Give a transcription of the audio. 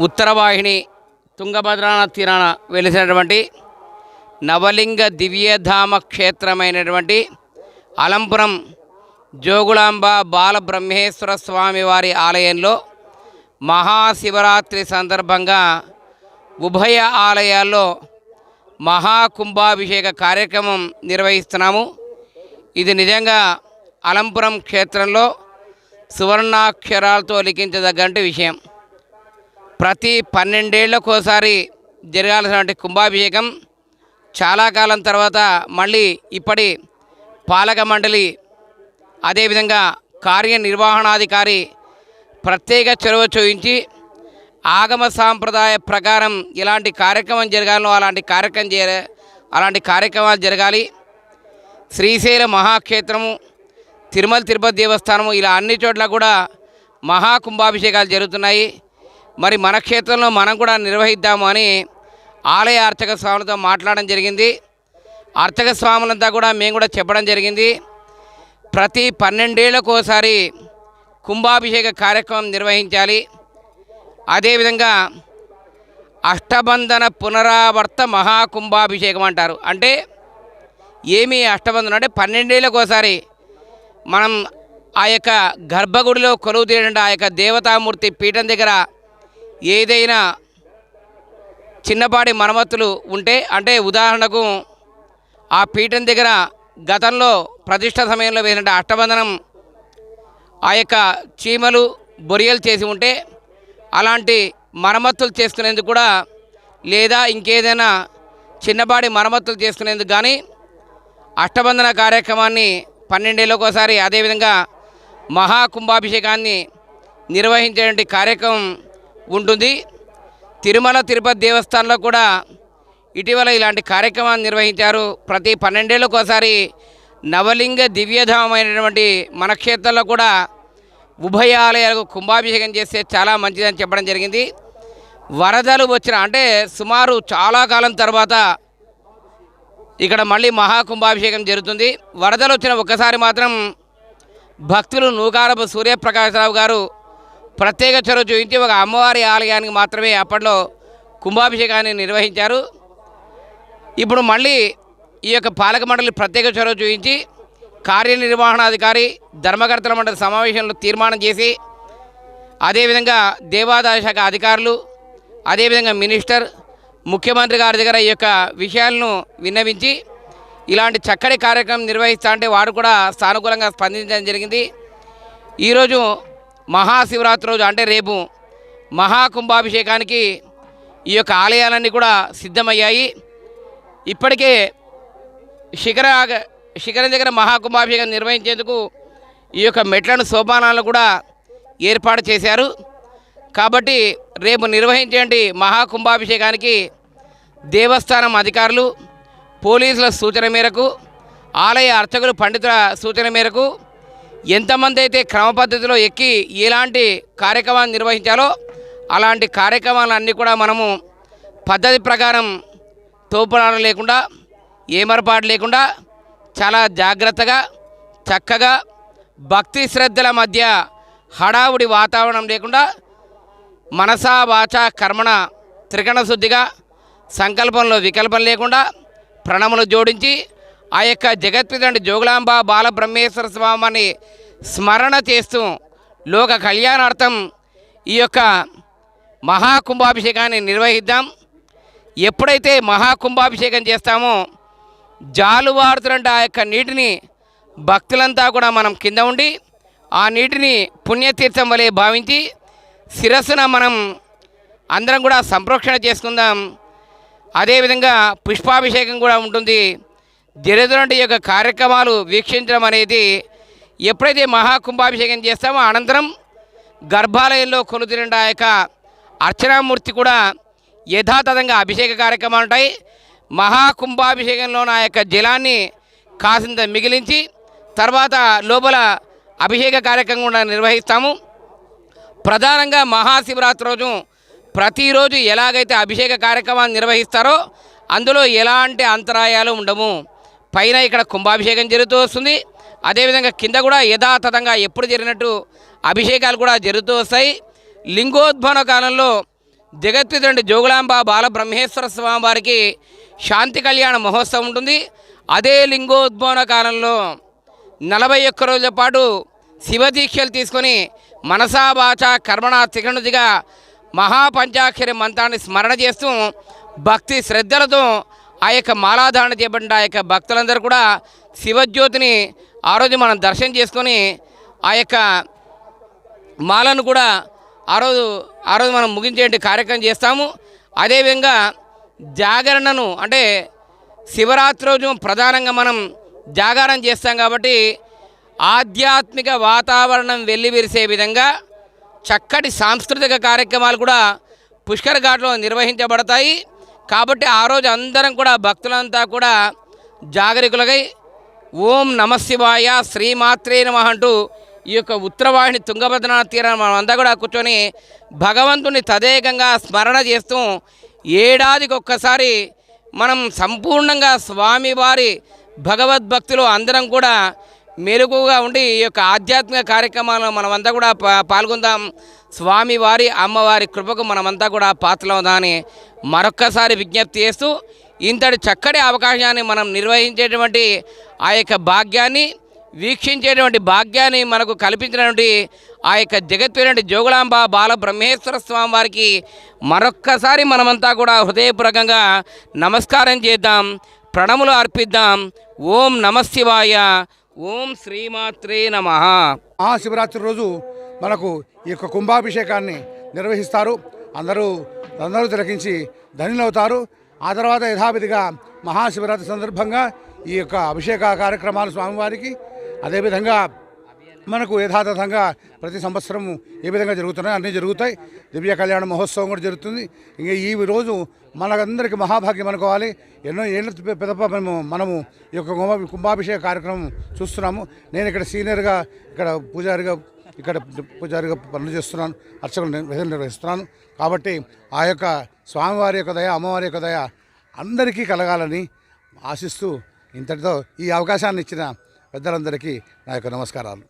ఉత్తరవాహిని తుంగభద్రాన తీరాన వెలిసినటువంటి నవలింగ దివ్యధామ క్షేత్రమైనటువంటి అలంపురం జోగులాంబ బాలబ్రహ్మేశ్వర స్వామి వారి ఆలయంలో మహాశివరాత్రి సందర్భంగా ఉభయ ఆలయాల్లో మహాకుంభాభిషేక కార్యక్రమం నిర్వహిస్తున్నాము. ఇది నిజంగా అలంపురం క్షేత్రంలో సువర్ణాక్షరాలతో లిఖించదగ్గంటి విషయం. ప్రతి పన్నెండేళ్ళకోసారి జరగాల్సినటువంటి కుంభాభిషేకం. చాలా కాలం తర్వాత మళ్ళీ ఇప్పటి పాలక మండలి అదేవిధంగా కార్యనిర్వహణాధికారి ప్రత్యేక చొరవ చూపించి ఆగమ సాంప్రదాయ ప్రకారం ఇలాంటి కార్యక్రమం జరగాలో అలాంటి కార్యక్రమం జర అలాంటి కార్యక్రమాలు జరగాలి. శ్రీశైల మహాక్షేత్రము తిరుమల తిరుపతి దేవస్థానము ఇలా అన్ని చోట్ల కూడా మహాకుంభాభిషేకాలు జరుగుతున్నాయి. మరి మన క్షేత్రంలో మనం కూడా నిర్వహిద్దాము అని ఆలయ అర్చక స్వాములతో మాట్లాడడం జరిగింది. అర్చక స్వాములంతా కూడా మేము కూడా చెప్పడం జరిగింది. ప్రతి పన్నెండేళ్ళకోసారి కుంభాభిషేక కార్యక్రమం నిర్వహించాలి. అదేవిధంగా అష్టబంధన పునరావర్త మహాకుంభాభిషేకం అంటారు. అంటే ఏమి అష్టబంధనం? అంటే పన్నెండేళ్ళకు ఒకసారి మనం ఆ యొక్క గర్భగుడిలో కొలువు తీయడం ఆ యొక్క దేవతామూర్తి పీఠం దగ్గర ఏదైనా చిన్నపాటి మరమ్మతులు ఉంటే అంటే ఉదాహరణకు ఆ పీఠం దగ్గర గతంలో ప్రతిష్ట సమయంలో వేసినట్టు అష్టబంధనం ఆ యొక్క చీమలు బొరియలు చేసి ఉంటే అలాంటి మరమ్మతులు చేసుకునేందుకు కూడా లేదా ఇంకేదైనా చిన్నపాటి మరమ్మతులు చేసుకునేందుకు కానీ అష్టబంధన కార్యక్రమాన్ని పన్నెండేళ్ళకి ఒకసారి అదేవిధంగా మహాకుంభాభిషేకాన్ని నిర్వహించేటువంటి కార్యక్రమం ఉంటుంది. తిరుమల తిరుపతి దేవస్థానంలో కూడా ఇటీవల ఇలాంటి కార్యక్రమాన్ని నిర్వహించారు. ప్రతి పన్నెండేళ్ళకోసారి నవలింగ దివ్యధామైనటువంటి మన క్షేత్రంలో కూడా ఉభయ ఆలయాలకు కుంభాభిషేకం చేస్తే చాలా మంచిదని చెప్పడం జరిగింది. వరదలు వచ్చిన అంటే సుమారు చాలా కాలం తర్వాత ఇక్కడ మళ్ళీ మహాకుంభాభిషేకం జరుగుతుంది. వరదలు వచ్చిన ఒక్కసారి మాత్రం భక్తులు నూకారపు సూర్యప్రకాశరావు గారు ప్రత్యేక చొరవ చూపించి ఒక అమ్మవారి ఆలయానికి మాత్రమే అప్పట్లో కుంభాభిషేకాన్ని నిర్వహించారు. ఇప్పుడు మళ్ళీ ఈ యొక్క పాలక మండలి ప్రత్యేక చొరవ చూపించి కార్యనిర్వహణాధికారి ధర్మకర్తల మండలి సమావేశంలో తీర్మానం చేసి అదేవిధంగా దేవాదాయ శాఖ అధికారులు అదేవిధంగా మినిస్టర్ ముఖ్యమంత్రి గారి దగ్గర ఈ యొక్క విషయాలను విన్నవించి ఇలాంటి చక్కటి కార్యక్రమం నిర్వహిస్తా అంటే వారు కూడా సానుకూలంగా స్పందించడం జరిగింది. ఈరోజు మహాశివరాత్రి రోజు అంటే రేపు మహాకుంభాభిషేకానికి ఈ యొక్క ఆలయాలన్నీ కూడా సిద్ధమయ్యాయి. ఇప్పటికే శిఖర శిఖరం దగ్గర మహాకుంభాభిషేకం నిర్వహించేందుకు ఈ యొక్క మెట్లను సోపానాలను కూడా ఏర్పాటు చేశారు. కాబట్టి రేపు నిర్వహించేటి మహాకుంభాభిషేకానికి దేవస్థానం అధికారులు పోలీసుల సూచన మేరకు ఆలయ అర్చకులు పండితుల సూచన మేరకు ఎంతమంది అయితే క్రమ పద్ధతిలో ఎక్కి ఎలాంటి కార్యక్రమాన్ని నిర్వహించాలో అలాంటి కార్యక్రమాలన్నీ కూడా మనము పద్ధతి ప్రకారం తోపులాట లేకుండా ఏమరపాటు లేకుండా చాలా జాగ్రత్తగా చక్కగా భక్తి శ్రద్ధల మధ్య హడావుడి వాతావరణం లేకుండా మనసా వాచ కర్మణ త్రికణ శుద్ధిగా సంకల్పంలో వికల్పం లేకుండా ప్రణములు జోడించి ఆ యొక్క జగత్పితండి జోగులాంబ బాలబ్రహ్మేశ్వర స్వామిని స్మరణ చేస్తూ లోక కళ్యాణార్థం ఈ యొక్క మహాకుంభాభిషేకాన్ని నిర్వహిద్దాం. ఎప్పుడైతే మహాకుంభాభిషేకం చేస్తామో జాలువారుతున్నట్టు ఆ యొక్క నీటిని భక్తులంతా కూడా మనం కింద ఉండి ఆ నీటిని పుణ్యతీర్థం వలె భావించి శిరస్సున మనం అందరం కూడా సంప్రోక్షణ చేసుకుందాం. అదేవిధంగా పుష్పాభిషేకం కూడా ఉంటుంది. జరుగుతున్న యొక్క కార్యక్రమాలు వీక్షించడం అనేది ఎప్పుడైతే మహాకుంభాభిషేకం చేస్తామో అనంతరం గర్భాలయంలో కొలుదిరిన ఆ యొక్క అర్చనామూర్తి కూడా యథాతథంగా అభిషేక కార్యక్రమాలు ఉంటాయి. మహాకుంభాభిషేకంలో నా యొక్క జలాన్ని కాసింత మిగిలించి తర్వాత లోపల అభిషేక కార్యక్రమం కూడా నిర్వహిస్తాము. ప్రధానంగా మహాశివరాత్రి రోజు ప్రతిరోజు ఎలాగైతే అభిషేక కార్యక్రమాన్ని నిర్వహిస్తారో అందులో ఎలాంటి అంతరాయాలు ఉండము. పైన ఇక్కడ కుంభాభిషేకం జరుగుతూ వస్తుంది. అదేవిధంగా కింద కూడా యథాతథంగా ఎప్పుడు జరిగినట్టు అభిషేకాలు కూడా జరుగుతూ వస్తాయి. లింగోద్భవన కాలంలో జగత్పితండి జోగులాంబ బాలబ్రహ్మేశ్వర స్వామి వారికి శాంతి కళ్యాణ మహోత్సవం ఉంటుంది. అదే లింగోద్భవన కాలంలో నలభై ఒక్క రోజుల పాటు శివదీక్షలు తీసుకొని మనసా వాచ కర్మణ త్రికణుదిగా మహాపంచాక్షరి మంత్రాన్ని స్మరణ చేస్తూ భక్తి శ్రద్ధలతో ఆ యొక్క మాలాధారణ చేయబడిన ఆ యొక్క భక్తులందరూ కూడా శివజ్యోతిని ఆ రోజు మనం దర్శనం చేసుకొని ఆ యొక్క మాలను కూడా ఆ రోజు ఆ రోజు మనం ముగించే కార్యక్రమం చేస్తాము. అదేవిధంగా జాగరణను అంటే శివరాత్రి రోజు ప్రధానంగా మనం జాగారం చేస్తాం కాబట్టి ఆధ్యాత్మిక వాతావరణం వెల్లివిరిసే విధంగా చక్కటి సాంస్కృతిక కార్యక్రమాలు కూడా పుష్కర్ ఘాట్లో నిర్వహించబడతాయి. కాబట్టి ఆ రోజు అందరం కూడా భక్తులంతా కూడా జాగరికులకై ఓం నమశివాయ శ్రీమాత్రే నమ అంటూ ఈ యొక్క ఉత్తరవాహిని తుంగభద్ర తీరాన్ని మనం అంతా కూడా కూర్చొని భగవంతుని తదేకంగా స్మరణ చేస్తూ ఏడాదికి ఒక్కసారి మనం సంపూర్ణంగా స్వామివారి భగవద్భక్తులు అందరం కూడా మెరుగుగా ఉండి ఈ యొక్క ఆధ్యాత్మిక కార్యక్రమాల్లో మనమంతా కూడా పాల్గొందాం. స్వామివారి అమ్మవారి కృపకు మనమంతా కూడా పాత్రలవుదామని మరొక్కసారి విజ్ఞప్తి చేస్తూ ఇంతటి చక్కటి అవకాశాన్ని మనం నిర్వహించేటువంటి ఆ యొక్క భాగ్యాన్ని వీక్షించేటువంటి భాగ్యాన్ని మనకు కల్పించినటువంటి ఆ యొక్క జగత్పేరంటి జోగులాంబ బాల బ్రహ్మేశ్వర స్వామి వారికి మరొక్కసారి మనమంతా కూడా హృదయపూర్వకంగా నమస్కారం చేద్దాం ప్రణములు అర్పిద్దాం. ఓం నమశివాయ ఓం శ్రీమాత్రే నమ. మహాశివరాత్రి రోజు మనకు ఈ యొక్క కుంభాభిషేకాన్ని నిర్వహిస్తారు. అందరూ అందరూ తిలకించి ధనులవుతారు ఆ తర్వాత యథావిధిగా మహాశివరాత్రి సందర్భంగా ఈ యొక్క అభిషేక కార్యక్రమాలు స్వామివారికి అదేవిధంగా మనకు యథాతథంగా ప్రతి సంవత్సరం ఏ విధంగా జరుగుతున్నాయి అన్నీ జరుగుతాయి. దివ్య కళ్యాణ మహోత్సవం కూడా జరుగుతుంది. ఇంకా ఈ రోజు మనకందరికీ మహాభాగ్యం అనుకోవాలి. ఎన్నో ఏళ్ళ పెదప మేము మనము ఈ యొక్క కుంభాభిషేక కార్యక్రమం చూస్తున్నాము. నేను ఇక్కడ సీనియర్గా ఇక్కడ పూజారిగా ఇక్కడ పూజారిగా పనులు చేస్తున్నాను. అర్చకులు విధులు నిర్వహిస్తున్నాను. కాబట్టి ఆ యొక్క స్వామివారి యొక్క దయ అమ్మవారి యొక్క దయ అందరికీ కలగాలని ఆశిస్తూ ఇంతటితో ఈ అవకాశాన్ని ఇచ్చిన పెద్దలందరికీ నా యొక్క నమస్కారాలు.